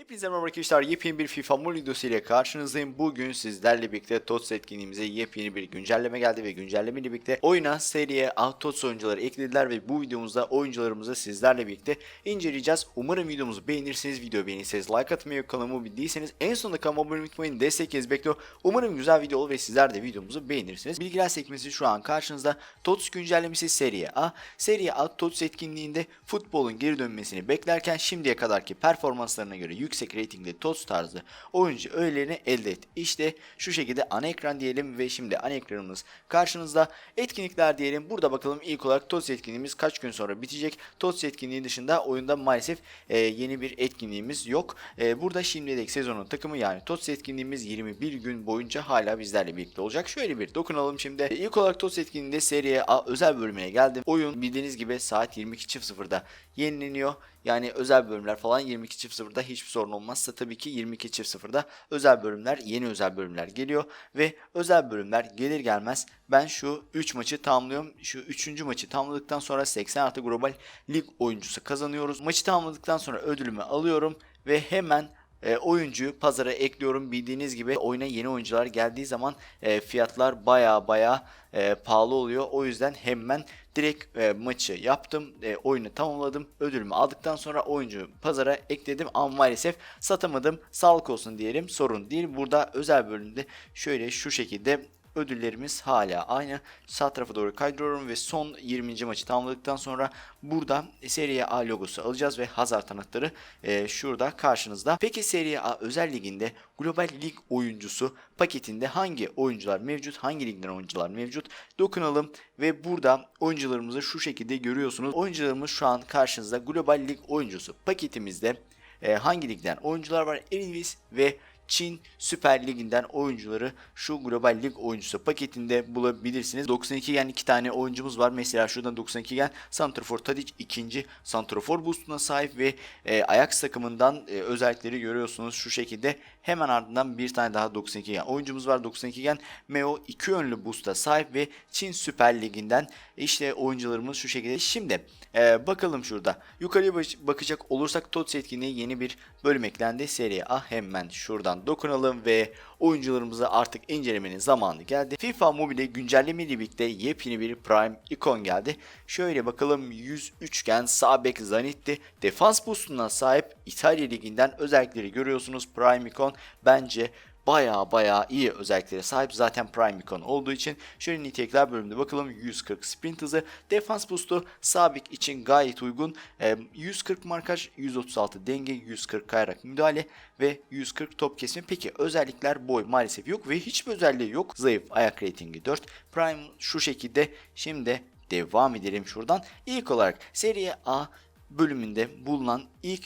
Hepinize merhaba arkadaşlar. Yepyeni bir FIFA Mobile videosu ile karşınızdayım. Bugün sizlerle birlikte TOTS etkinliğimize yepyeni bir güncelleme geldi ve güncelleme ile birlikte oyuna seriye TOTS oyuncuları eklediler ve bu videomuzda oyuncularımızı sizlerle birlikte inceleyeceğiz. Umarım videomuzu beğenirsiniz. Video beğenirseniz like atmayı, kanalıma abone değilseniz en sonunda kanalıma abone unutmayın. Desteklerinizi bekliyor. Umarım güzel video olur ve sizler de videomuzu beğenirsiniz. Bilgiler sekmesi şu an karşınızda. TOTS güncellemesi seriye A. Seriye A TOTS etkinliğinde futbolun geri dönmesini beklerken şimdiye kadarki performanslarına göre yüksek reytingli TOTS tarzı oyuncu öğelerini elde et. İşte şu şekilde ana ekran diyelim ve şimdi ana ekranımız karşınızda. Etkinlikler diyelim. Burada bakalım ilk olarak TOTS etkinliğimiz kaç gün sonra bitecek. TOTS etkinliği dışında oyunda maalesef e, yeni bir etkinliğimiz yok. E, burada şimdilik sezonun takımı yani TOTS etkinliğimiz 21 gün boyunca hala bizlerle birlikte olacak. Şöyle bir dokunalım şimdi. E, İlk olarak TOTS etkinliğinde seriye A özel bölümüne geldim. Oyun bildiğiniz gibi saat 22.00'da yenileniyor. Yani özel bölümler falan 22.00'da hiçbir sorun olmazsa tabii ki 22.00'da özel bölümler, yeni özel bölümler geliyor ve özel bölümler gelir gelmez ben şu 3 maçı tamamlıyorum. Şu 3. maçı tamamladıktan sonra 80 artı global lig oyuncusu kazanıyoruz. Maçı tamamladıktan sonra ödülümü alıyorum ve hemen e, oyuncuyu pazara ekliyorum. Bildiğiniz gibi oyuna yeni oyuncular geldiği zaman e, fiyatlar baya baya e, pahalı oluyor. O yüzden hemen direkt e, maçı yaptım. E, oyunu tamamladım. Ödülümü aldıktan sonra oyuncu pazara ekledim ama maalesef satamadım. Sağlık olsun diyelim. Sorun değil. Burada özel bölümde şöyle şu şekilde ödüllerimiz hala aynı. Sağ tarafa doğru kaydırıyorum ve son 20. maçı tamamladıktan sonra burada Serie A logosu alacağız ve Hazard anahtarı e, şurada karşınızda. Peki Serie A özel liginde Global Lig oyuncusu paketinde hangi oyuncular mevcut? Hangi ligden oyuncular mevcut? Dokunalım ve burada oyuncularımızı şu şekilde görüyorsunuz. Oyuncularımız şu an karşınızda Global Lig oyuncusu paketimizde e, hangi ligden oyuncular var? İngiliz ve Çin Süper Ligi'nden oyuncuları şu Global Lig oyuncusu paketinde bulabilirsiniz. 92 gen iki tane oyuncumuz var. Mesela şuradan 92 gen Santrafor Tadic ikinci Santrafor boostuna sahip ve e, Ajax takımından e, özellikleri görüyorsunuz şu şekilde. Hemen ardından bir tane daha 92 gen oyuncumuz var. 92 gen Meo iki yönlü boost'a sahip ve Çin Süper Ligi'nden işte oyuncularımız şu şekilde. Şimdi e, bakalım şurada. Yukarıya bakacak olursak TOTS etkinliği yeni bir bölüm eklendi. Serie A hemen şuradan dokunalım ve oyuncularımızı artık incelemenin zamanı geldi. FIFA Mobile güncelleme ile birlikte yepyeni bir Prime ikon geldi. Şöyle bakalım 100 üçgen sağ bek Zanetti defans boostuna sahip İtalya liginden özellikleri görüyorsunuz. Prime ikon bence baya baya iyi özelliklere sahip. Zaten Prime Icon olduğu için şöyle nitelikler bölümünde bakalım. 140 sprint hızı defans boost'u sabit için gayet uygun. Ee, 140 markaj 136 denge 140 kayarak müdahale ve 140 top kesme peki özellikler boy maalesef yok ve hiçbir özelliği yok. Zayıf ayak ratingi 4 Prime şu şekilde. Şimdi devam edelim şuradan. İlk olarak Serie A bölümünde bulunan ilk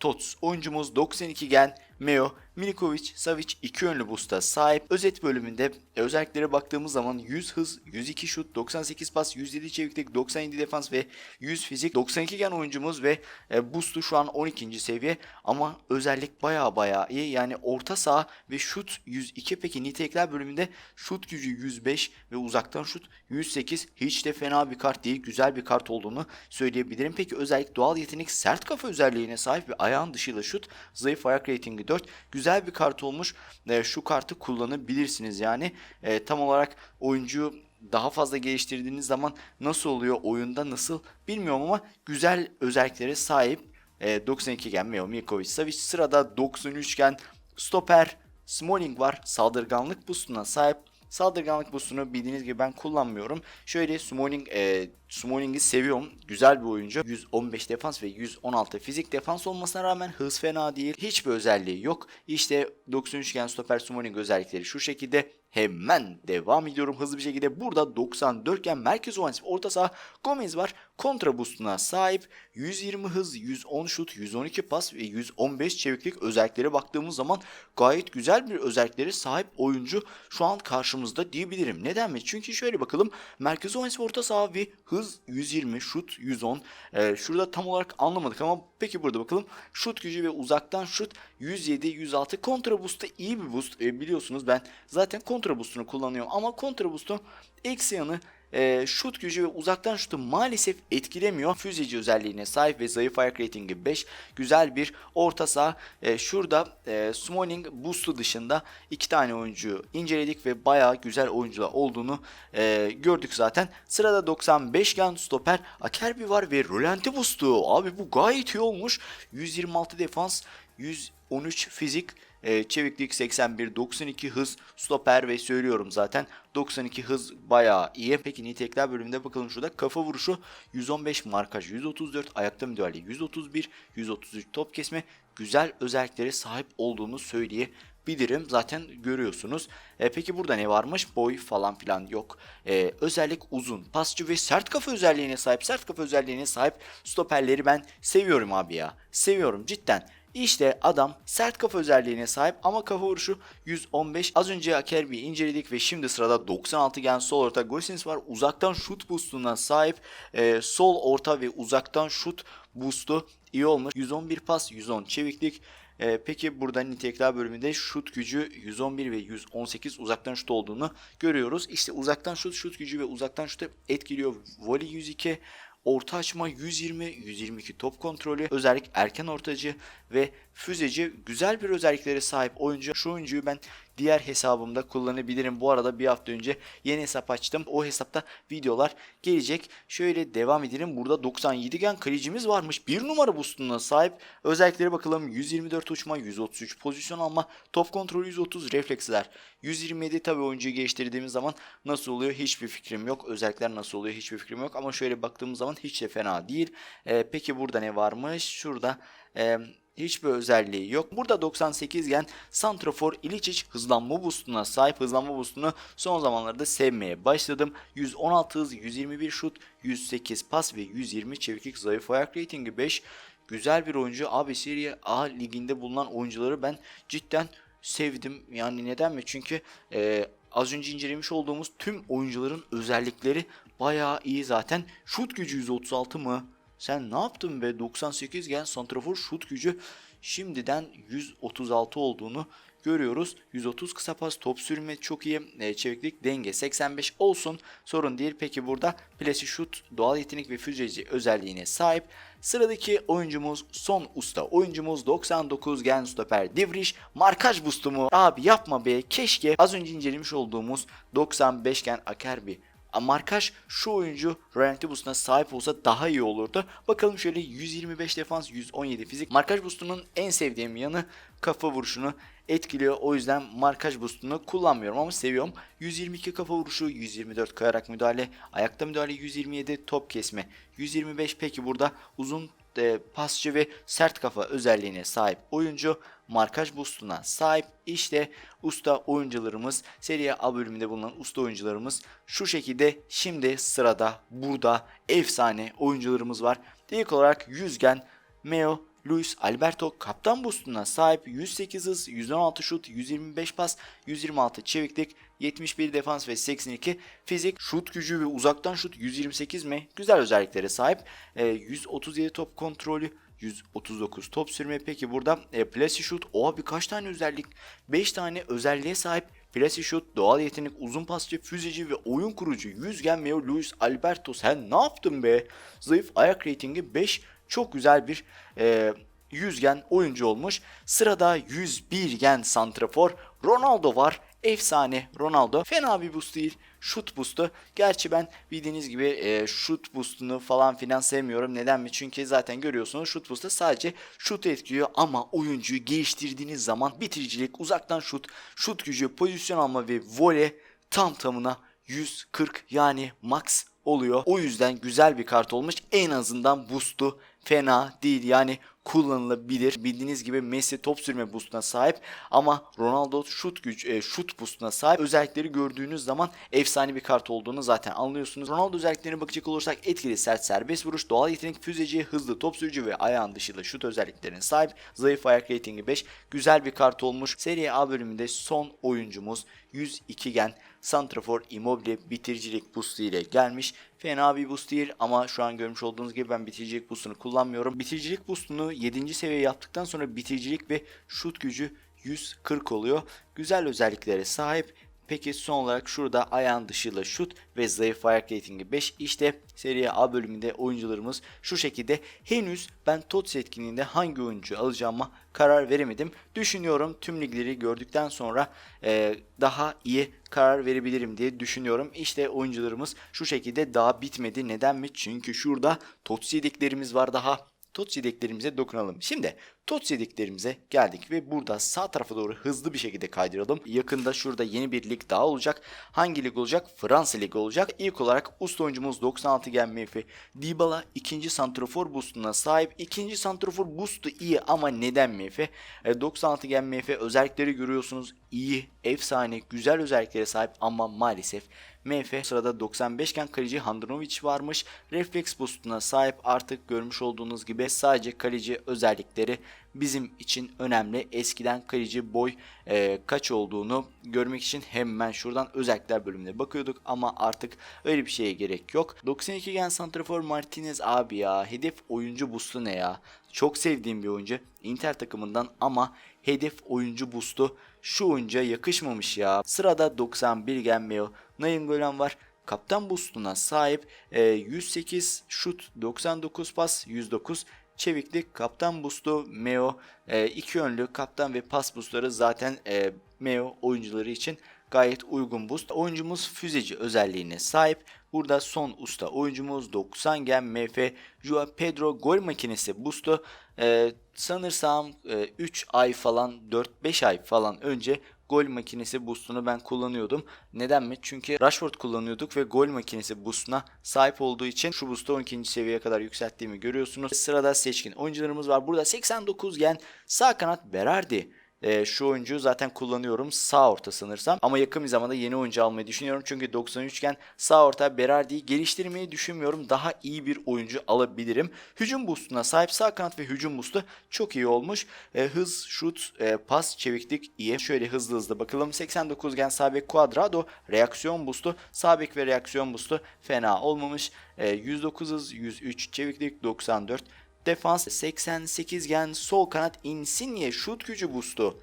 TOTS oyuncumuz 92 gen Meo Milikovic Savic iki yönlü boost'a sahip. Özet bölümünde e, özelliklere baktığımız zaman 100 hız, 102 şut, 98 pas, 107 çeviklik, 97 defans ve 100 fizik. 92 gen oyuncumuz ve e, şu an 12. seviye ama özellik baya baya iyi. Yani orta saha ve şut 102 peki nitelikler bölümünde şut gücü 105 ve uzaktan şut 108 hiç de fena bir kart değil. Güzel bir kart olduğunu söyleyebilirim. Peki özellik doğal yetenek sert kafa özelliğine sahip ve ayağın dışıyla şut zayıf ayak ratingi 4. Güzel bir kart olmuş. E, şu kartı kullanabilirsiniz yani. E, tam olarak oyuncuyu daha fazla geliştirdiğiniz zaman nasıl oluyor oyunda nasıl bilmiyorum ama güzel özelliklere sahip. E, 92 gen Meo Milkovic Savic sırada 93 gen stoper Smalling var. Saldırganlık boostuna sahip. Saldırganlık boostunu bildiğiniz gibi ben kullanmıyorum. Şöyle Smalling, e, Smalling'i seviyorum. Güzel bir oyuncu. 115 defans ve 116 fizik defans olmasına rağmen hız fena değil. Hiçbir özelliği yok. İşte 93 gen stoper Smalling özellikleri şu şekilde. Hemen devam ediyorum hızlı bir şekilde. Burada 94 gen merkez ofansif orta saha Gomez var. Kontra boostuna sahip. 120 hız, 110 şut, 112 pas ve 115 çeviklik özelliklere baktığımız zaman gayet güzel bir özellikleri sahip oyuncu şu an karşımızda diyebilirim. Neden mi? Çünkü şöyle bakalım. Merkez ofansif orta saha ve hız 120, şut 110. Ee, şurada tam olarak anlamadık ama peki burada bakalım. Şut gücü ve uzaktan şut 107, 106. Kontra boost'ta iyi bir boost. Ee, biliyorsunuz ben zaten kontra boost'unu kullanıyorum ama kontra boost'un eksi yanı e, şut gücü ve uzaktan şutu maalesef etkilemiyor. Füzeci özelliğine sahip ve zayıf ayak ratingi 5. Güzel bir orta saha. E, şurada e, Smalling boost'u dışında iki tane oyuncuyu inceledik ve bayağı güzel oyuncular olduğunu e, gördük zaten. Sırada 95 gen stoper Akerbi var ve Rolanti boost'u. Abi bu gayet iyi olmuş. 126 defans, 113 fizik, e, çeviklik 81, 92 hız, stoper ve söylüyorum zaten 92 hız bayağı iyi. Peki nitekler bölümünde bakalım şurada kafa vuruşu 115 markaj 134 ayakta müdahale 131 133 top kesme güzel özelliklere sahip olduğunu söyleyebilirim. Zaten görüyorsunuz. E, peki burada ne varmış? Boy falan filan yok. E, özellik uzun, pasçı ve sert kafa özelliğine sahip. Sert kafa özelliğine sahip stoperleri ben seviyorum abi ya. Seviyorum cidden. İşte adam sert kafa özelliğine sahip ama kafa vuruşu 115. Az önce Akerbi'yi inceledik ve şimdi sırada 96 gen sol orta Gosens var. Uzaktan şut boostuna sahip. Ee, sol orta ve uzaktan şut boostu iyi olmuş. 111 pas, 110 çeviklik. Ee, peki burada nitelikler bölümünde şut gücü 111 ve 118 uzaktan şut olduğunu görüyoruz. İşte uzaktan şut, şut gücü ve uzaktan şutu etkiliyor. Volley 102, Orta açma 120, 122 top kontrolü, özellik erken ortacı ve füzeci güzel bir özelliklere sahip oyuncu. Şu oyuncuyu ben diğer hesabımda kullanabilirim. Bu arada bir hafta önce yeni hesap açtım. O hesapta videolar gelecek. Şöyle devam edelim. Burada 97 gen kalecimiz varmış. Bir numara boostuna sahip. Özelliklere bakalım. 124 uçma, 133 pozisyon alma, top kontrolü 130, refleksler 127 tabi oyuncuyu geliştirdiğimiz zaman nasıl oluyor hiçbir fikrim yok. Özellikler nasıl oluyor hiçbir fikrim yok. Ama şöyle baktığımız zaman hiç de fena değil. Ee, peki burada ne varmış? Şurada... E, hiçbir özelliği yok. Burada 98 gen Santrafor İliçiç hızlanma boostuna sahip hızlanma boostunu son zamanlarda sevmeye başladım. 116 hız, 121 şut, 108 pas ve 120 çeviklik zayıf ayak ratingi 5. Güzel bir oyuncu. Abi Serie A liginde bulunan oyuncuları ben cidden sevdim. Yani neden mi? Çünkü e, az önce incelemiş olduğumuz tüm oyuncuların özellikleri bayağı iyi zaten. Şut gücü 136 mı? Sen ne yaptın be? 98 gen santrafor şut gücü şimdiden 136 olduğunu görüyoruz. 130 kısa pas, top sürme çok iyi, e, çeviklik, denge 85 olsun. Sorun değil. Peki burada plasi şut, doğal yetenek ve füzeci özelliğine sahip. Sıradaki oyuncumuz son usta. Oyuncumuz 99 gen stoper Divriş. Markaj boostu mu? Abi yapma be. Keşke az önce incelemiş olduğumuz 95 gen Akerbi markaj şu oyuncu Royalty boostuna sahip olsa daha iyi olurdu. Bakalım şöyle 125 defans 117 fizik. Markaj boostunun en sevdiğim yanı kafa vuruşunu etkiliyor. O yüzden markaj boostunu kullanmıyorum ama seviyorum. 122 kafa vuruşu, 124 kayarak müdahale, ayakta müdahale 127 top kesme. 125 peki burada uzun e, pasçı ve sert kafa özelliğine sahip oyuncu markaj boostuna sahip. İşte usta oyuncularımız Serie A bölümünde bulunan usta oyuncularımız şu şekilde şimdi sırada burada efsane oyuncularımız var. İlk olarak Yüzgen, Meo, Luis Alberto kaptan boostuna sahip 108 hız, 116 şut, 125 pas, 126 çeviklik, 71 defans ve 82 fizik, şut gücü ve uzaktan şut 128 mi? Güzel özelliklere sahip. E, 137 top kontrolü, 139 top sürme. Peki burada e, plasi şut. Oha birkaç tane özellik. 5 tane özelliğe sahip. Plasi şut, doğal yetenek, uzun pasçı, füzeci ve oyun kurucu. Yüzgen Meo Luis Alberto sen ne yaptın be? Zayıf ayak reytingi 5. Çok güzel bir e, yüzgen oyuncu olmuş. Sırada 101 gen santrafor Ronaldo var. Efsane Ronaldo. Fena bir boost değil. Shoot boost'u. Gerçi ben bildiğiniz gibi e, shoot boost'unu falan filan sevmiyorum. Neden mi? Çünkü zaten görüyorsunuz shoot boost'ta sadece shoot etkiliyor ama oyuncuyu geliştirdiğiniz zaman bitiricilik, uzaktan şut, şut gücü, pozisyon alma ve voley tam tamına 140 yani max oluyor. O yüzden güzel bir kart olmuş. En azından boost'u fena değil. Yani kullanılabilir. Bildiğiniz gibi Messi top sürme boostuna sahip ama Ronaldo şut güç e, şut boostuna sahip. Özellikleri gördüğünüz zaman efsane bir kart olduğunu zaten anlıyorsunuz. Ronaldo özelliklerine bakacak olursak etkili sert serbest vuruş, doğal yetenek füzeci, hızlı top sürücü ve ayağın dışında şut özelliklerine sahip. Zayıf ayak reytingi 5. Güzel bir kart olmuş. Serie A bölümünde son oyuncumuz 102 gen Santrafor Immobile bitiricilik boostu ile gelmiş. Fena bir boost değil ama şu an görmüş olduğunuz gibi ben bitiricilik boostunu kullanmıyorum. Bitiricilik boostunu 7. seviye yaptıktan sonra bitiricilik ve şut gücü 140 oluyor. Güzel özelliklere sahip. Peki son olarak şurada ayağın dışıyla şut ve zayıf ayak ratingi 5. İşte Serie A bölümünde oyuncularımız şu şekilde. Henüz ben TOTS etkinliğinde hangi oyuncu alacağıma karar veremedim. Düşünüyorum tüm ligleri gördükten sonra e, daha iyi karar verebilirim diye düşünüyorum. İşte oyuncularımız şu şekilde daha bitmedi. Neden mi? Çünkü şurada TOTS yedeklerimiz var daha. TOTS yedeklerimize dokunalım. Şimdi TOTS yedeklerimize geldik ve burada sağ tarafa doğru hızlı bir şekilde kaydıralım. Yakında şurada yeni bir lig daha olacak. Hangi lig olacak? Fransa Ligi olacak. İlk olarak usta oyuncumuz 96 gen MF. Dybala ikinci santrafor boostuna sahip. İkinci santrafor boostu iyi ama neden MF? E, 96 gen MF özellikleri görüyorsunuz. iyi, efsane, güzel özelliklere sahip ama maalesef MF sırada 95 gen kaleci Handanovic varmış. Refleks boostuna sahip artık görmüş olduğunuz gibi sadece kaleci özellikleri bizim için önemli. Eskiden kaleci boy e, kaç olduğunu görmek için hemen şuradan özellikler bölümüne bakıyorduk ama artık öyle bir şeye gerek yok. 92 gen santrafor Martinez abi ya hedef oyuncu boost'u ne ya? Çok sevdiğim bir oyuncu Inter takımından ama hedef oyuncu boost'u şu oyuncuya yakışmamış ya. Sırada 91 gen Meo Naim Gölen var. Kaptan boostuna sahip e, 108 şut, 99 pas, 109 çeviklik, kaptan boost'u Meo, e, iki yönlü kaptan ve pas boostları zaten e, Meo oyuncuları için gayet uygun boost. Oyuncumuz füzeci özelliğine sahip. Burada son usta oyuncumuz 90 gen MF Joao Pedro gol makinesi boost'u e, sanırsam e, 3 ay falan 4-5 ay falan önce gol makinesi boost'unu ben kullanıyordum. Neden mi? Çünkü Rashford kullanıyorduk ve gol makinesi boost'una sahip olduğu için şu boost'u 12. seviyeye kadar yükselttiğimi görüyorsunuz. Sırada seçkin oyuncularımız var. Burada 89 gen sağ kanat Berardi. Ee, şu oyuncuyu zaten kullanıyorum sağ orta sanırsam. Ama yakın bir zamanda yeni oyuncu almayı düşünüyorum. Çünkü 93 gen sağ orta Berardi'yi geliştirmeyi düşünmüyorum. Daha iyi bir oyuncu alabilirim. Hücum boostuna sahip sağ kanat ve hücum boostu çok iyi olmuş. Ee, hız şut e, pas çeviklik iyi. Şöyle hızlı hızlı bakalım. 89 gen sağ bek Cuadrado reaksiyon boostu. Sağ bek ve reaksiyon boostu fena olmamış. Ee, 109 hız 103 çeviklik 94 Defans 88 gen sol kanat Insigne şut gücü boost'u.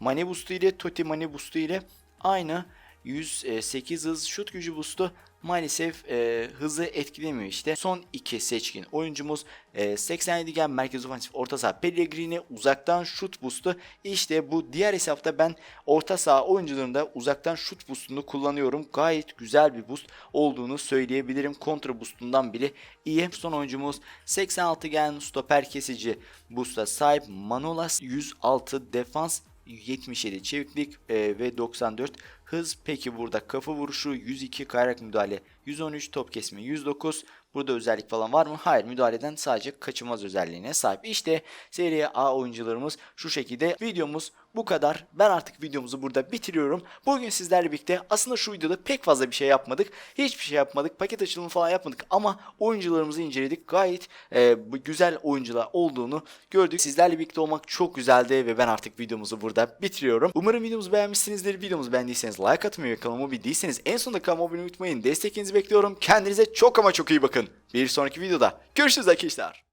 Mane boost'u ile Totti Mane boost'u ile aynı 108 hız şut gücü boost'u maalesef e, hızı etkilemiyor işte. Son iki seçkin oyuncumuz e, 87 gen merkez ofansif orta saha Pellegrini uzaktan şut boost'u. İşte bu diğer hesapta ben orta saha oyuncularında uzaktan şut boost'unu kullanıyorum. Gayet güzel bir boost olduğunu söyleyebilirim. Kontra boost'undan bile iyi. Son oyuncumuz 86 gen stoper kesici boost'a sahip Manolas 106 defans 77 çeviklik e, ve 94 hız. Peki burada kafa vuruşu 102 kayrak müdahale 113 top kesme 109 Burada özellik falan var mı? Hayır müdahaleden sadece kaçınmaz özelliğine sahip. İşte Serie A oyuncularımız şu şekilde. Videomuz bu kadar. Ben artık videomuzu burada bitiriyorum. Bugün sizlerle birlikte aslında şu videoda pek fazla bir şey yapmadık. Hiçbir şey yapmadık. Paket açılımı falan yapmadık ama oyuncularımızı inceledik. Gayet e, güzel oyuncular olduğunu gördük. Sizlerle birlikte olmak çok güzeldi ve ben artık videomuzu burada bitiriyorum. Umarım videomuzu beğenmişsinizdir. Videomuzu beğendiyseniz like atmayı ve kanalıma abone değilseniz en sonunda kanalıma abone unutmayın. Destekinizi bekliyorum. Kendinize çok ama çok iyi bakın. Bir sonraki videoda görüşürüz arkadaşlar.